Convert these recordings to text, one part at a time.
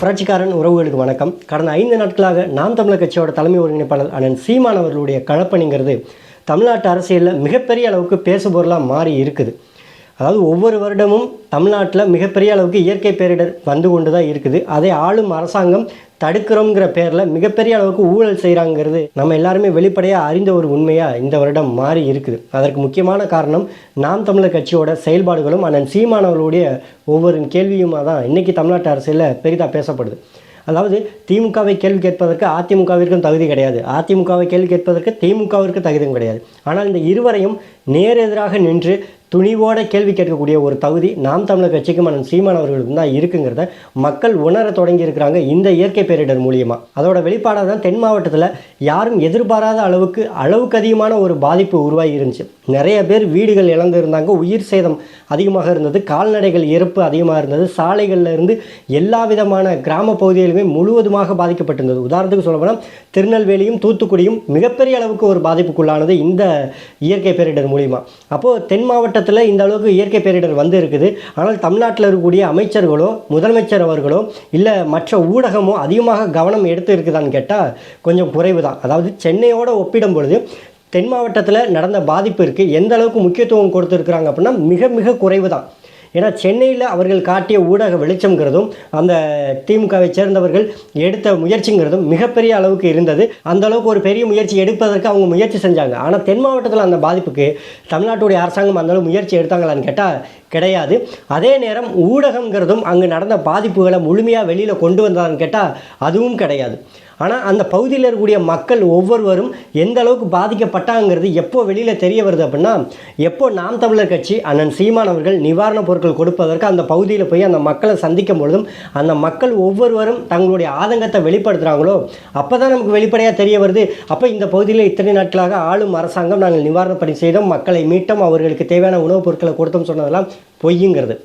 புரட்சிக்காரன் உறவுகளுக்கு வணக்கம். கடந்த ஐந்து நாட்களாக நாம் தமிழர் கட்சியோட தலைமை ஒருங்கிணைப்பாளர் அண்ணன் சீமான் அவர்களுடைய கலப்பணிங்கிறது தமிழ்நாட்டு அரசியலில் மிகப்பெரிய அளவுக்கு பேசுபொருளாக மாறி இருக்குது. அதாவது ஒவ்வொரு வருடமும் தமிழ்நாட்டில் மிகப்பெரிய அளவுக்கு இயற்கை பேரிடர் வந்து கொண்டு தான் இருக்குது. அதை ஆளும் அரசாங்கம் தடுக்கிறோங்கிற பேரில் மிகப்பெரிய அளவுக்கு ஊழல் செய்கிறாங்கிறது நம்ம எல்லாருமே வெளிப்படையாக அறிந்த ஒரு உண்மையாக இந்த வருடம் மாறி இருக்குது. அதற்கு முக்கியமான காரணம் நாம் தமிழர் கட்சியோட செயல்பாடுகளும் அண்ணன் சீமானவர்களுடைய ஒவ்வொரு கேள்வியுமாக தான் இன்றைக்கி தமிழ்நாட்டு அரசியலில் பெரிதாக பேசப்படுது. அதாவது திமுகவை கேள்வி கேட்பதற்கு அதிமுகவிற்கும் தகுதி கிடையாது. அதிமுகவை கேள்வி கேட்பதற்கு திமுகவிற்கு தகுதியும் கிடையாது. ஆனால் இந்த இருவரையும் நேரெதிராக நின்று துணிவோட கேள்வி கேட்கக்கூடிய ஒரு தகுதி நாம் தமிழர் கட்சிக்கும் அண்ணன் சீமான் அவர்களுக்கும் தான் இருக்குங்கிறத மக்கள் உணர தொடங்கி இருக்கிறாங்க இந்த இயற்கை பேரிடர் மூலியமாக அதோட வெளிப்பாடாக தான் தென் மாவட்டத்தில் யாரும் எதிர்பாராத அளவுக்கு அளவுக்கு அதிகமான ஒரு பாதிப்பு உருவாகி இருந்துச்சு. நிறைய பேர் வீடுகள் இழந்து இருந்தாங்க உயிர் சேதம் அதிகமாக இருந்தது கால்நடைகள் இறப்பு அதிகமாக இருந்தது சாலைகளில் இருந்து எல்லா விதமான கிராம பகுதிகளுமே முழுவதுமாக பாதிக்கப்பட்டிருந்தது. உதாரணத்துக்கு சொல்ல போனால் திருநெல்வேலியும் தூத்துக்குடியும் மிகப்பெரிய அளவுக்கு ஒரு பாதிப்புக்குள்ளானது இந்த இயற்கை பேரிடர் மூலிமா அப்போது தென் மாவட்ட மாவட்டத்தில் இந்த அளவுக்கு இயற்கை பேரிடர் வந்து இருக்குது. ஆனால் தமிழ்நாட்டில் இருக்கக்கூடிய அமைச்சர்களோ முதலமைச்சர் அவர்களோ இல்லை மற்ற ஊடகமோ அதிகமாக கவனம் எடுத்து இருக்குதான்னு கேட்டால் கொஞ்சம் குறைவு தான் அதாவது சென்னையோடு ஒப்பிடும் பொழுது தென் மாவட்டத்தில் நடந்த பாதிப்பிற்கு எந்த அளவுக்கு முக்கியத்துவம் கொடுத்துருக்குறாங்க அப்படின்னா மிக மிக குறைவு தான் ஏன்னா சென்னையில் அவர்கள் காட்டிய ஊடக வெளிச்சம்ங்கிறதும் அந்த திமுகவை சேர்ந்தவர்கள் எடுத்த முயற்சிங்கிறதும் மிகப்பெரிய அளவுக்கு இருந்தது. அந்த அளவுக்கு ஒரு பெரிய முயற்சி எடுப்பதற்கு அவங்க முயற்சி செஞ்சாங்க. ஆனால் தென் மாவட்டத்தில் அந்த பாதிப்புக்கு தமிழ்நாட்டுடைய அரசாங்கம் அந்தளவு முயற்சி எடுத்தாங்களான்னு கேட்டால் கிடையாது. அதே நேரம் ஊடகங்கிறதும் அங்கு நடந்த பாதிப்புகளை முழுமையாக வெளியில் கொண்டு வந்தாங்கன்னு கேட்டால் அதுவும் கிடையாது. ஆனால் அந்த பகுதியில் இருக்கக்கூடிய மக்கள் ஒவ்வொருவரும் எந்த அளவுக்கு பாதிக்கப்பட்டாங்கிறது எப்போ வெளியில் தெரிய வருது அப்படின்னா எப்போ நாம் தமிழர் கட்சி அண்ணன் சீமான் அவர்கள் நிவாரணப் பொருட்கள் கொடுப்பதற்கு அந்த பகுதியில் போய் அந்த மக்களை சந்திக்கும் பொழுதும் அந்த மக்கள் ஒவ்வொருவரும் தங்களுடைய ஆதங்கத்தை வெளிப்படுத்துகிறாங்களோ அப்போ தான் நமக்கு வெளிப்படையாக தெரிய வருது. அப்போ இந்த பகுதியில் இத்தனை நாட்களாக ஆளும் அரசாங்கம் நாங்கள் நிவாரணப் பணி செய்தோம் மக்களை மீட்டோம் அவர்களுக்கு தேவையான உணவுப் பொருட்களை கொடுத்தோம் சொன்னதெல்லாம் பொய்யுங்கிறது.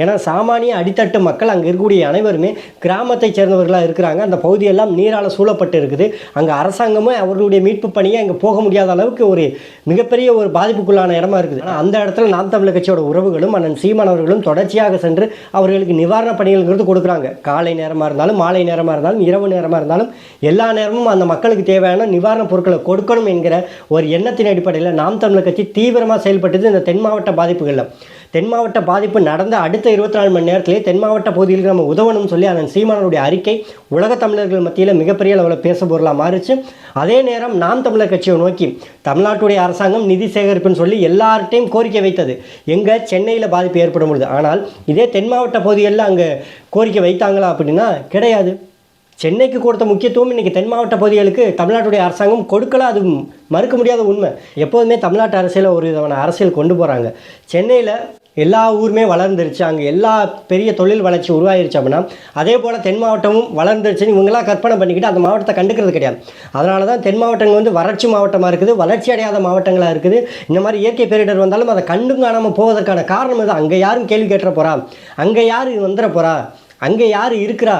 ஏன்னா சாமானிய அடித்தட்டு மக்கள் அங்கே இருக்கக்கூடிய அனைவருமே கிராமத்தை சேர்ந்தவர்களாக இருக்கிறாங்க. அந்த பகுதியெல்லாம் நீரால் சூழப்பட்டு இருக்குது அங்கே அரசாங்கமும் அவர்களுடைய மீட்பு பணியை அங்கே போக முடியாத அளவுக்கு ஒரு மிகப்பெரிய ஒரு பாதிப்புக்குள்ளான இடமா இருக்குது. ஆனால் அந்த இடத்துல நாம் தமிழ் கட்சியோட உறவுகளும் அண்ணன் சீமான் அவர்களும் தொடர்ச்சியாக சென்று அவர்களுக்கு நிவாரண பணிகள்ங்கிறது கொடுக்குறாங்க. காலை நேரமாக இருந்தாலும் மாலை நேரமாக இருந்தாலும் இரவு நேரமாக இருந்தாலும் எல்லா நேரமும் அந்த மக்களுக்கு தேவையான நிவாரணப் பொருட்களை கொடுக்கணும் என்கிற ஒரு எண்ணத்தின் அடிப்படையில் நாம் தமிழர் கட்சி தீவிரமாக செயல்பட்டது இந்த தென் மாவட்ட பாதிப்புகளில். தென் மாவட்ட பாதிப்பு நடந்த அடுத்த இருபத்தி நாலு மணி நேரத்திலே தென் மாவட்ட பகுதிகளுக்கு நம்ம உதவணும்னு சொல்லி அதன் சீமானனுடைய அறிக்கை உலக தமிழர்கள் மத்தியில் மிகப்பெரிய அளவில் பேச பொருளாக மாறிச்சு. அதே நேரம் நாம் தமிழர் கட்சியை நோக்கி தமிழ்நாட்டுடைய அரசாங்கம் நிதி சேகரிப்புன்னு சொல்லி எல்லார்ட்டையும் கோரிக்கை வைத்தது. எங்கே சென்னையில் பாதிப்பு ஏற்படும் பொழுது. ஆனால் இதே தென் மாவட்ட பகுதிகளில் அங்கே கோரிக்கை வைத்தாங்களா அப்படின்னா கிடையாது. சென்னைக்கு கொடுத்த முக்கியத்துவம் இன்றைக்கி தென் மாவட்ட பகுதிகளுக்கு தமிழ்நாட்டுடைய அரசாங்கம் கொடுக்கல. அது மறுக்க முடியாத உண்மை. எப்போதுமே தமிழ்நாட்டு அரசியலில் ஒரு விதமான அரசியல் கொண்டு போகிறாங்க சென்னையில் எல்லா ஊருமே வளர்ந்துருச்சு. அங்கே எல்லா பெரிய தொழில் வளர்ச்சி உருவாயிருச்சு அப்படின்னா அதே போல் தென் மாவட்டமும் வளர்ந்துருச்சுன்னு இவங்களாம் கற்பனை பண்ணிக்கிட்டு அந்த மாவட்டத்தை கண்டுக்கிறது கிடையாது. அதனால தான் தென் மாவட்டங்கள் வந்து வறட்சி மாவட்டமாக இருக்குது வளர்ச்சி அடையாத மாவட்டங்களாக இருக்குது. இந்த மாதிரி இயற்கை பேரிடர் வந்தாலும் அதை கண்டும் காணாமல் போவதற்கான காரணம் இது. அங்கே யாரும் கேள்வி கேட்டுற போகிறா அங்கே யார் வந்துட போகிறா அங்கே யார் இருக்கிறா?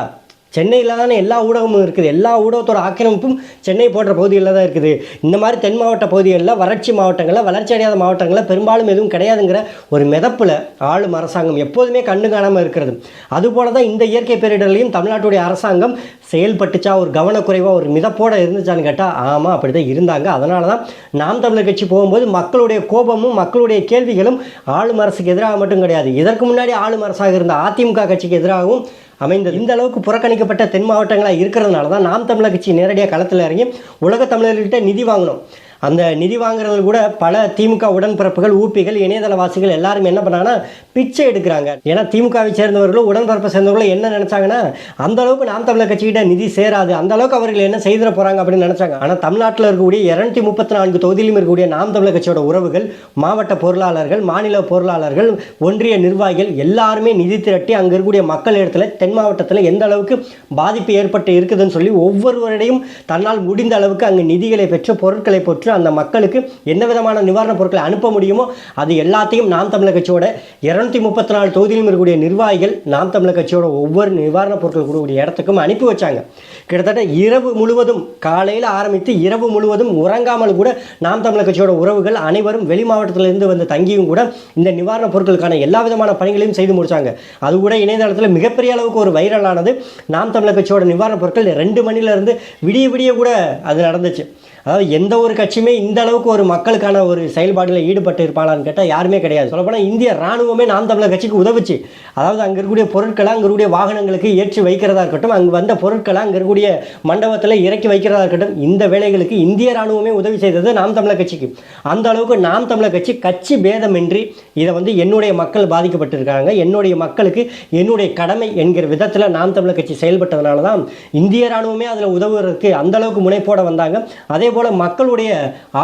சென்னையில் தானே எல்லா ஊடகமும் இருக்குது. எல்லா ஊடகத்தோட ஆக்கிரமிப்பும் சென்னை போன்ற பகுதிகளில் தான் இருக்குது. இந்த மாதிரி தென் மாவட்ட பகுதிகளில் வறட்சி மாவட்டங்களில் வளர்ச்சி அடையாத மாவட்டங்களில் பெரும்பாலும் எதுவும் கிடையாதுங்கிற ஒரு மிதப்பில் ஆளும் அரசாங்கம் எப்போதுமே கண்ணு காணாமல் இருக்கிறது. அதுபோல தான் இந்த இயற்கை பேரிடர்லையும் தமிழ்நாட்டுடைய அரசாங்கம் செயல்பட்டுச்சா ஒரு கவனக்குறைவாக ஒரு மிதப்போட இருந்துச்சான்னு கேட்டால் ஆமாம் அப்படி தான் இருந்தாங்க. அதனால தான் நாம் தமிழர் கட்சி போகும்போது மக்களுடைய கோபமும் மக்களுடைய கேள்விகளும் ஆளும் அரசுக்கு எதிராக மட்டும் கிடையாது. இதற்கு முன்னாடி ஆளும் அரசாக இருந்த அதிமுக கட்சிக்கு எதிராகவும் அமைந்தது. இந்த அளவுக்கு புறக்கணிக்கப்பட்ட தென் மாவட்டங்களாக இருக்கிறதுனால தான் நாம் தமிழர் கட்சி நேரடியாக களத்தில் இறங்கி உலக தமிழர்கிட்ட நிதி வாங்கணும் அந்த நிதி வாங்குறதுல கூட பல திமுக உடன்பிறப்புகள் ஊப்பிகள் இணையதளவாசிகள் எல்லாரும் என்ன பண்ணாங்கன்னா பிச்சை எடுக்கிறாங்க. ஏன்னா திமுகவை சேர்ந்தவர்களும் உடன்பிறப்பை சேர்ந்தவர்களும் என்ன நினச்சாங்கன்னா அந்த அளவுக்கு நாம் தமிழர் கட்சிக்கிட்ட நிதி சேராது. அந்த அளவுக்கு அவர்கள் என்ன செய்திட போகிறாங்க அப்படின்னு நினச்சாங்க. ஆனால் தமிழ்நாட்டில் இருக்கக்கூடிய இரநூத்தி முப்பத்தி நான்கு தொகுதியிலும் இருக்கக்கூடிய நாம் தமிழர் கட்சியோட உறவுகள் மாவட்ட பொருளாளர்கள் மாநில பொருளாளர்கள் ஒன்றிய நிர்வாகிகள் எல்லாருமே நிதி திரட்டி அங்கே இருக்கக்கூடிய மக்கள் இடத்துல தென் மாவட்டத்தில் எந்த அளவுக்கு பாதிப்பு ஏற்பட்டு இருக்குதுன்னு சொல்லி ஒவ்வொருவரிடையும் தன்னால் முடிந்த அளவுக்கு அங்கே நிதிகளை பெற்று பொருட்களை பெற்று அந்த மக்களுக்கு என்ன விதமான நிவாரணப் பொருட்களை அனுப்ப முடியுமோ அது எல்லாத்தையும் நாம் தமிழர் கட்சியோட இரநூத்தி முப்பத்தி நாலு தொகுதியிலும் இருக்கக்கூடிய நிர்வாகிகள் நாம் தமிழர் கட்சியோட ஒவ்வொரு நிவாரணப் பொருட்கள் கொடுக்கக்கூடிய இடத்துக்கும் அனுப்பி வச்சாங்க. கிட்டத்தட்ட இரவு முழுவதும் காலையில் ஆரம்பித்து இரவு முழுவதும் உறங்காமல் கூட நாம் தமிழர் கட்சியோட உறவுகள் அனைவரும் வெளி மாவட்டத்திலிருந்து வந்து தங்கியும் கூட இந்த நிவாரணப் பொருட்களுக்கான எல்லா விதமான பணிகளையும் செய்து முடிச்சாங்க. அது கூட இணையதளத்தில் மிகப்பெரிய அளவுக்கு ஒரு வைரலானது நாம் தமிழர் கட்சியோட நிவாரணப் பொருட்கள் ரெண்டு மணிலேருந்து விடிய விடிய கூட அது நடந்துச்சு. அதாவது எந்த ஒரு கட்சியுமே இந்த அளவுக்கு ஒரு மக்களுக்கான ஒரு செயல்பாடில் ஈடுபட்டு இருப்பாளான்னு கேட்டால் யாருமே கிடையாது. சொல்லப்போனால் இந்திய ராணுவமே நாம் தமிழர் கட்சிக்கு உதவுச்சு. அதாவது அங்கே இருக்கக்கூடிய பொருட்களை அங்கே இருக்கக்கூடிய வாகனங்களுக்கு ஏற்றி வைக்கிறதா இருக்கட்டும் அங்கே வந்த பொருட்களை அங்கே இருக்கக்கூடிய மண்டபத்தில் இறக்கி வைக்கிறதா இருக்கட்டும் இந்த வேலைகளுக்கு இந்திய ராணுவமே உதவி செய்தது நாம் தமிழர் கட்சிக்கு. அந்த அளவுக்கு நாம் தமிழர் கட்சி கட்சி பேதமின்றி இதை வந்து என்னுடைய மக்கள் பாதிக்கப்பட்டிருக்காங்க. என்னுடைய மக்களுக்கு என்னுடைய கடமை என்கிற விதத்தில் நாம் தமிழர் கட்சி செயல்பட்டதுனால தான் இந்திய ராணுவமே அதில் உதவுறதுக்கு அந்த அளவுக்கு முனைப்போட வந்தாங்க. அதே போல் மக்களுடைய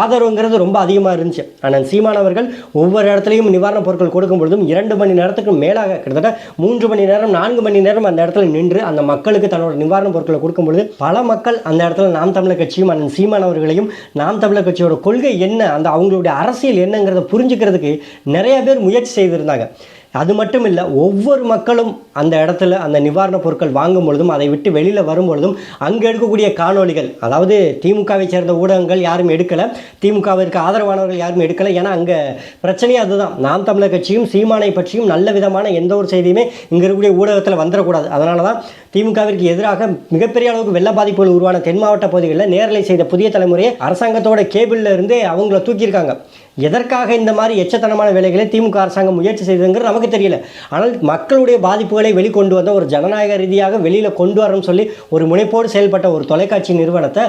ஆதரவுங்கிறது ரொம்ப அதிகமாக இருந்துச்சு. ஆனால் சீமானவர்கள் ஒவ்வொரு இடத்துலையும் நிவாரணப் பொருட்கள் கொடுக்கும் பொழுதும் இரண்டு மணி நேரத்துக்கு மேலாக கிட்டத்தட்ட மூன்று மணி நேரம் நான்கு மணி நேரம் அந்த இடத்துல நின்று அந்த மக்களுக்கு தன்னோட நிவாரணப் பொருட்களை கொடுக்கும் பொழுது பல மக்கள் அந்த இடத்துல நாம் தமிழர் கட்சியும் அண்ணன் சீமானவர்களையும் நாம் தமிழர் கட்சியோட கொள்கை என்ன அந்த அவங்களுடைய அரசியல் என்னங்கிறத புரிஞ்சுக்கிறதுக்கு நிறைய பேர் முயற்சி செய்திருந்தாங்க. அது மட்டும் இல்லை ஒவ்வொரு மக்களும் அந்த இடத்துல அந்த நிவாரணப் பொருட்கள் வாங்கும் பொழுதும் அதை விட்டு வெளியில் வரும் பொழுதும் அங்கே எடுக்கக்கூடிய காணொளிகள் அதாவது திமுகவை சேர்ந்த ஊடகங்கள் யாரும் எடுக்கலை திமுகவிற்கு ஆதரவானவர்கள் யாரும் எடுக்கலை ஏன்னா அங்கே பிரச்சனையே அதுதான். நாம் தமிழர் கட்சியும் சீமானை பற்றியும் நல்ல விதமான எந்த ஒரு செய்தியுமே இங்கே இருக்கக்கூடிய ஊடகத்தில் வந்துடக்கூடாது. அதனால தான் திமுகவிற்கு எதிராக மிகப்பெரிய அளவுக்கு வெள்ள பாதிப்புகள் உருவான தென் மாவட்ட பகுதிகளில் நேரலை செய்த புதிய தலைமுறையை அரசாங்கத்தோட கேபிளில் இருந்தே அவங்கள தூக்கியிருக்காங்க. எதற்காக இந்த மாதிரி எச்சத்தனமான வேலைகளை திமுக அரசாங்கம் முயற்சி செய்ததுங்கிறது நமக்கு தெரியல. ஆனால் மக்களுடைய பாதிப்புகளை வெளிக்கொண்டு வந்த ஒரு ஜனநாயக ரீதியாக வெளியில் கொண்டு வரணும்னு சொல்லி ஒரு முனைப்போடு செயல்பட்ட ஒரு தொலைக்காட்சி நிறுவனத்தை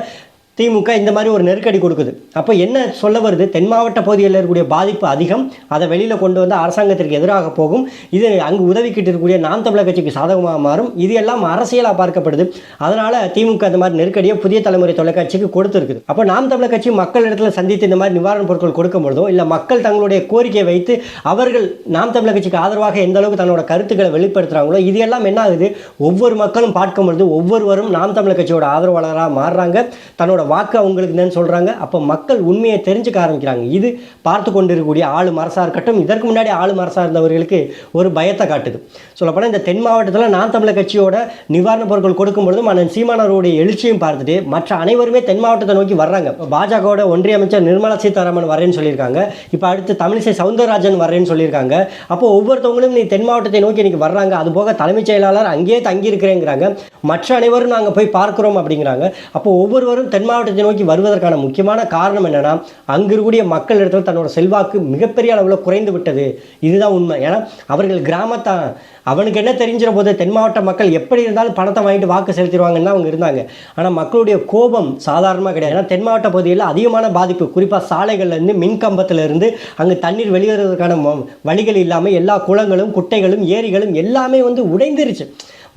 திமுக இந்த மாதிரி ஒரு நெருக்கடி கொடுக்குது. அப்போ என்ன சொல்ல வருது? தென் மாவட்ட பகுதிகளில் இருக்கக்கூடிய பாதிப்பு அதிகம். அதை வெளியில் கொண்டு வந்து அரசாங்கத்திற்கு எதிராக போகும். இது அங்கு உதவிக்கிட்டு இருக்கக்கூடிய நாம் தமிழர் கட்சிக்கு சாதகமாக மாறும். இது எல்லாம் அரசியலாக பார்க்கப்படுது. அதனால் திமுக இந்த மாதிரி நெருக்கடியை புதிய தலைமுறை தொலைக்காட்சிக்கு கொடுத்துருக்குது. அப்போ நாம் தமிழர் கட்சி மக்கள் இடத்துல சந்தித்து இந்த மாதிரி நிவாரணப் பொருட்கள் கொடுக்கும் பொழுதோ இல்லை மக்கள் தங்களுடைய கோரிக்கையை வைத்து அவர்கள் நாம் தமிழர் கட்சிக்கு ஆதரவாக எந்த அளவுக்கு தன்னோட கருத்துக்களை வெளிப்படுத்துகிறாங்களோ இது எல்லாம் என்ன ஆகுது? ஒவ்வொரு மக்களும் பார்க்கும் பொழுது ஒவ்வொருவரும் நாம் தமிழர் கட்சியோட ஆதரவாளராக மாறுறாங்க. தன்னோட வாக்கு அவங்களுக்கு தான் சொல்கிறாங்க அப்போ மக்கள் உண்மையை தெரிஞ்சுக்க ஆரம்பிக்கிறாங்க. இது பார்த்து கொண்டு இருக்கக்கூடிய ஆளும் அரசாக இருக்கட்டும் இதற்கு முன்னாடி ஆளும் அரசாக இருந்தவர்களுக்கு ஒரு பயத்தை காட்டுது. சொல்லப்போனால் இந்த தென் மாவட்டத்தில் நான் தமிழர் கட்சியோட நிவாரணப் பொருட்கள் கொடுக்கும் பொழுதும் அண்ணன் சீமானவருடைய எழுச்சியும் பார்த்துட்டு மற்ற அனைவருமே தென் மாவட்டத்தை நோக்கி வர்றாங்க. பாஜகவோட ஒன்றிய அமைச்சர் நிர்மலா சீதாராமன் வரேன்னு சொல்லியிருக்காங்க. இப்போ அடுத்து தமிழிசை சவுந்தரராஜன் வரேன்னு சொல்லியிருக்காங்க. அப்போ ஒவ்வொருத்தவங்களும் நீ தென் மாவட்டத்தை நோக்கி இன்னைக்கு வர்றாங்க. அது போக தலைமைச் செயலாளர் அங்கேயே தங்கியிருக்கிறேங்கிறாங்க. மற்ற அனைவரும் நாங்கள் போய் பார்க்குறோம் அப்படிங்கிறாங்க. அப்போ ஒவ்வொருவரும் தென் மாவட்டத்தை நோக்கி வருவதற்கான முக்கியமான காரணம் என்னென்னா அங்கு இருக்கக்கூடிய மக்கள் இடத்துல தன்னோட செல்வாக்கு மிகப்பெரிய அளவில் குறைந்து விட்டது. இதுதான் உண்மை. ஏன்னா அவர்கள் கிராமத்தான் அவனுக்கு என்ன தெரிஞ்சிட போது தென் மாவட்ட மக்கள் எப்படி இருந்தாலும் பணத்தை வாங்கிட்டு வாக்கு செலுத்திடுவாங்கன்னு தான் அவங்க இருந்தாங்க. ஆனால் மக்களுடைய கோபம் சாதாரணமாக கிடையாது. ஏன்னா தென் மாவட்ட பகுதியில் அதிகமான பாதிப்பு குறிப்பாக சாலைகள்லேருந்து மின் கம்பத்துலேருந்து அங்கே தண்ணீர் வெளிவருவதற்கான வழிகள் இல்லாமல் எல்லா குளங்களும் குட்டைகளும் ஏரிகளும் எல்லாமே வந்து உடைந்துருச்சு.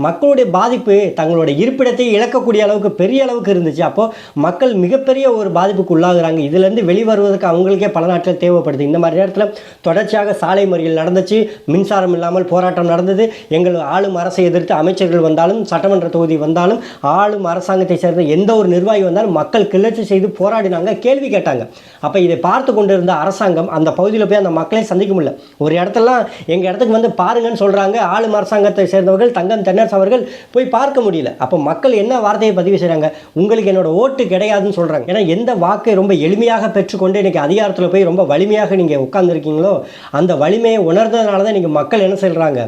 மக்களுடைய பாதிப்பு தங்களுடைய இருப்பிடத்தை இழக்கக்கூடிய அளவுக்கு பெரிய அளவுக்கு இருந்துச்சு. அப்போது மக்கள் மிகப்பெரிய ஒரு பாதிப்புக்கு உள்ளாகுறாங்க. இதுலேருந்து வெளிவருவதற்கு அவங்களுக்கே பல நாட்கள் தேவைப்படுது. இந்த மாதிரி நேரத்தில் தொடர்ச்சியாக சாலை மறியல் நடந்துச்சு. மின்சாரம் இல்லாமல் போராட்டம் நடந்தது. எங்கள் ஆளும் அரசை எதிர்த்து அமைச்சர்கள் வந்தாலும் சட்டமன்ற தொகுதி வந்தாலும் ஆளும் அரசாங்கத்தை சேர்ந்த எந்த ஒரு நிர்வாகி வந்தாலும் மக்கள் கிளர்ச்சி செய்து போராடினாங்க. கேள்வி கேட்டாங்க. அப்போ இதை பார்த்து கொண்டிருந்த அரசாங்கம் அந்த பகுதியில் போய் அந்த மக்களை சந்திக்க முடியல. ஒரு இடத்துலலாம் எங்கள் இடத்துக்கு வந்து பாருங்கன்னு சொல்கிறாங்க ஆளும் அரசாங்கத்தை சேர்ந்தவர்கள் தங்கம் தென்னரசு அவர்கள் போய் பார்க்க முடியல. அப்போ மக்கள் என்ன வார்த்தையை பதிவு செய்கிறாங்க உங்களுக்கு என்னோட ஓட்டு கிடையாதுன்னு சொல்கிறாங்க ஏன்னா எந்த வாக்கை ரொம்ப எளிமையாக பெற்றுக்கொண்டு இன்னைக்கு அதிகாரத்தில் போய் ரொம்ப வலிமையாக நீங்கள் உட்காந்துருக்கீங்களோ அந்த வலிமையை உணர்ந்ததுனால தான் இன்றைக்கி மக்கள் என்ன சொல்கிறாங்க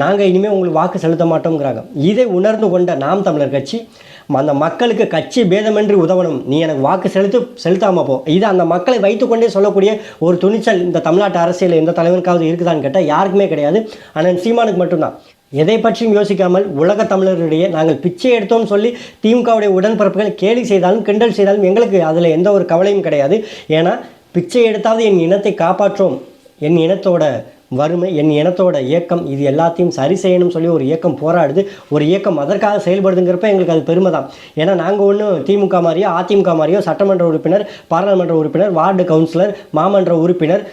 நாங்கள் இனிமேல் உங்களுக்கு வாக்கு செலுத்த மாட்டோங்கிறாங்க இதை உணர்ந்து கொண்ட நாம் தமிழர் கட்சி அந்த மக்களுக்கு கட்சி பேதமின்றி உதவணும். நீ எனக்கு வாக்கு செலுத்து செலுத்தாம போ. இது அந்த மக்களை வைத்துக்கொண்டே சொல்லக்கூடிய ஒரு துணிச்சல் இந்த தமிழ்நாட்டு அரசியல் எந்த தலைவருக்காவது இருக்குதான்னு கேட்டால் யாருக்குமே கிடையாது. ஆனால் சீமானுக்கு மட்டும்தான். எதை பற்றியும் யோசிக்காமல் உலக தமிழர்களிடையே நாங்கள் பிச்சை எடுத்தோம்னு சொல்லி திமுகவுடைய உடன்பிறப்புகள் கேலி செய்தாலும் கிண்டல் செய்தாலும் எங்களுக்கு அதில் எந்த ஒரு கவலையும் கிடையாது. ஏன்னா பிச்சை எடுத்தாவது என் இனத்தை காப்பாற்றோம். என் இனத்தோட வறுமை என் இனத்தோட இயக்கம் இது எல்லாத்தையும் சரி செய்யணும்னு சொல்லி ஒரு இயக்கம் போராடுது. ஒரு இயக்கம் அதற்காக செயல்படுதுங்கிறப்ப எங்களுக்கு அது பெருமை தான் ஏன்னா நாங்கள் ஒன்றும் திமுக மாதிரியோ அதிமுக மாதிரியோ சட்டமன்ற உறுப்பினர் பாராளுமன்ற உறுப்பினர் வார்டு கவுன்சிலர் மாமன்ற உறுப்பினர்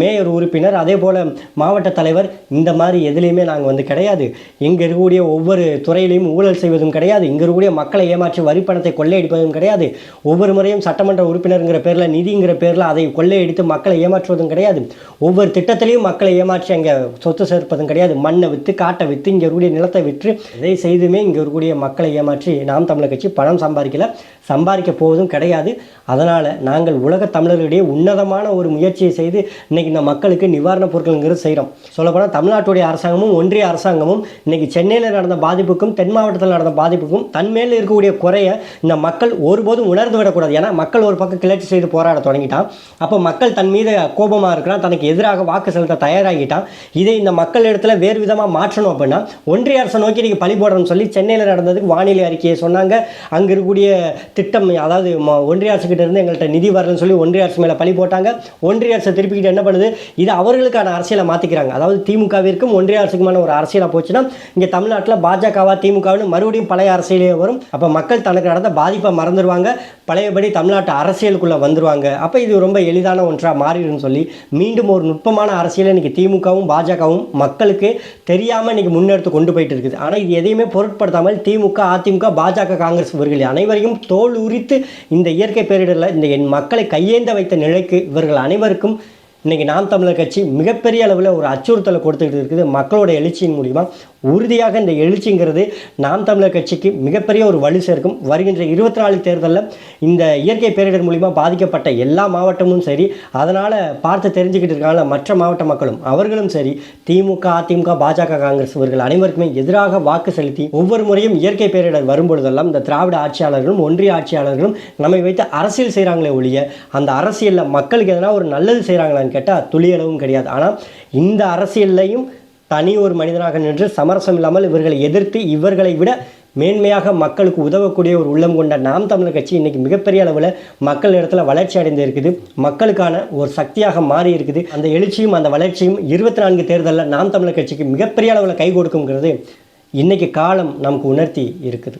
மேயர் உறுப்பினர் அதே போல் மாவட்ட தலைவர் இந்த மாதிரி எதுலேயுமே நாங்கள் வந்து கிடையாது. இங்கே இருக்கக்கூடிய ஒவ்வொரு துறையிலையும் ஊழல் செய்வதும் கிடையாது. இங்கே இருக்கக்கூடிய மக்களை ஏமாற்றி வரிப்பணத்தை கொள்ளையடிப்பதும் கிடையாது. ஒவ்வொரு முறையும் சட்டமன்ற உறுப்பினருங்கிற பேரில் நிதிங்கிற பேரில் அதை கொள்ளையடித்து மக்களை ஏமாற்றுவதும் கிடையாது. ஒவ்வொரு திட்டத்திலையும் மக்கள் ஏமாற்றி அங்கே சொத்து சேர்ப்பதும் கிடையாது. மண்ணை விற்று காட்டை விற்று இங்கே இருக்கக்கூடிய நிலத்தை விற்று இதை செய்துமே இங்கே இருக்கக்கூடிய மக்களை ஏமாற்றி நாம் தமிழர் கட்சி பணம் சம்பாதிக்கல. சம்பாதிக்க போவதும் கிடையாது. அதனால் நாங்கள் உலக தமிழர்களிடையே உன்னதமான ஒரு முயற்சியை செய்து இன்றைக்கி இந்த மக்களுக்கு நிவாரணப் பொருட்கள்ங்கிறது செய்கிறோம் சொல்லப்போனால் தமிழ்நாட்டுடைய அரசாங்கமும் ஒன்றிய அரசாங்கமும் இன்றைக்கி சென்னையில் நடந்த பாதிப்புக்கும் தென் மாவட்டத்தில் நடந்த பாதிப்புக்கும் தன்மேல் இருக்கக்கூடிய குறைய இந்த மக்கள் ஒருபோதும் உணர்ந்து விடக்கூடாது. ஏன்னா மக்கள் ஒரு பக்கம் கிளர்ச்சி செய்து போராட தொடங்கிட்டான். அப்போ மக்கள் தன் மீது கோபமாக இருக்கிறான் தனக்கு எதிராக வாக்கு செலுத்த தயாராகிட்டான். இதை இந்த மக்கள் இடத்துல வேறு விதமாக மாற்றணும் அப்படின்னா ஒன்றிய அரசை நோக்கி நீங்கள் பழி போடணும்னு சொல்லி சென்னையில் நடந்ததுக்கு வானிலை அறிக்கையை சொன்னாங்க. அங்கே இருக்கக்கூடிய திட்டம் அதாவது ம- ஒன்றிய அரசுக்கிட்ட இருந்து எங்கள்கிட்ட நிதி வரலன்னு சொல்லி ஒன்றிய அரசு மேலே பழி போட்டாங்க. ஒன்றிய அரசு திருப்பிக்கிட்டு என்ன பண்ணுது? இது அவர்களுக்கான அரசியலை மாற்றிக்கிறாங்க அதாவது திமுகவிற்கும் ஒன்றிய அரசுக்குமான ஒரு அரசியலாக போச்சுன்னா இங்கே தமிழ்நாட்டில் பாஜகவா திமுகவுன்னு மறுபடியும் பழைய அரசியலே வரும். அப்போ மக்கள் தனக்கு நடந்த பாதிப்பை மறந்துடுவாங்க பழையபடி தமிழ்நாட்டு அரசியலுக்குள்ளே வந்துருவாங்க. அப்போ இது ரொம்ப எளிதான ஒன்றாக மாறிடும்னு சொல்லி மீண்டும் ஒரு நுட்பமான அரசியலை இன்றைக்கி திமுகவும் பாஜகவும் மக்களுக்கு தெரியாமல் இன்றைக்கி முன்னெடுத்து கொண்டு போயிட்டு இருக்குது. ஆனால் இது எதையுமே பொருட்படுத்தாமல் திமுக அதிமுக பாஜக காங்கிரஸ் இவர்கள் அனைவரையும் தோல் உரித்து இந்த இயற்கை பேரிடரில் இந்த என் மக்களை கையேந்த வைத்த நிலைக்கு இவர்கள் அனைவருக்கும் இன்னைக்கு நாம் தமிழர் கட்சி மிகப்பெரிய அளவில் ஒரு அச்சுறுத்தலை கொடுத்துக்கிட்டு இருக்குது மக்களோட எழுச்சியின் மூலிமா உறுதியாக இந்த எழுச்சிங்கிறது நாம் தமிழர் கட்சிக்கு மிகப்பெரிய ஒரு வலு சேர்க்கும். வருகின்ற இருபத்தி நாலு தேர்தலில் இந்த இயற்கை பேரிடர் மூலிமா பாதிக்கப்பட்ட எல்லா மாவட்டமும் சரி அதனால் பார்த்து தெரிஞ்சுக்கிட்டு இருக்காங்க மற்ற மாவட்ட மக்களும். அவர்களும் சரி திமுக அதிமுக பாஜக காங்கிரஸ் இவர்கள் அனைவருக்குமே எதிராக வாக்கு செலுத்தி ஒவ்வொரு முறையும் இயற்கை பேரிடர் வரும்பொழுதெல்லாம் இந்த திராவிட ஆட்சியாளர்களும் ஒன்றிய ஆட்சியாளர்களும் நம்மை வைத்து அரசியல் செய்கிறாங்களே ஒழிய அந்த அரசியலில் மக்களுக்கு எதனா ஒரு நல்லது செய்கிறாங்களான்னு கேட்டால் துளியளவும் கிடையாது. ஆனால் இந்த அரசியல்லையும் தனி ஒரு மனிதனாக நின்று சமரசம் இல்லாமல் இவர்களை எதிர்த்து இவர்களை விட மேன்மையாக மக்களுக்கு உதவக்கூடிய ஒரு உள்ளம் கொண்ட நாம் தமிழர் கட்சி இன்றைக்கி மிகப்பெரிய அளவில் மக்கள் இடத்துல வளர்ச்சி அடைந்து இருக்குது. மக்களுக்கான ஒரு சக்தியாக மாறி இருக்குது. அந்த எழுச்சியும் அந்த வளர்ச்சியும் இருபத்தி நான்கு தேர்தலில் நாம் தமிழர் கட்சிக்கு மிகப்பெரிய அளவில் கை கொடுக்குங்கிறது இன்னைக்கு காலம் நமக்கு உணர்த்தி இருக்குது.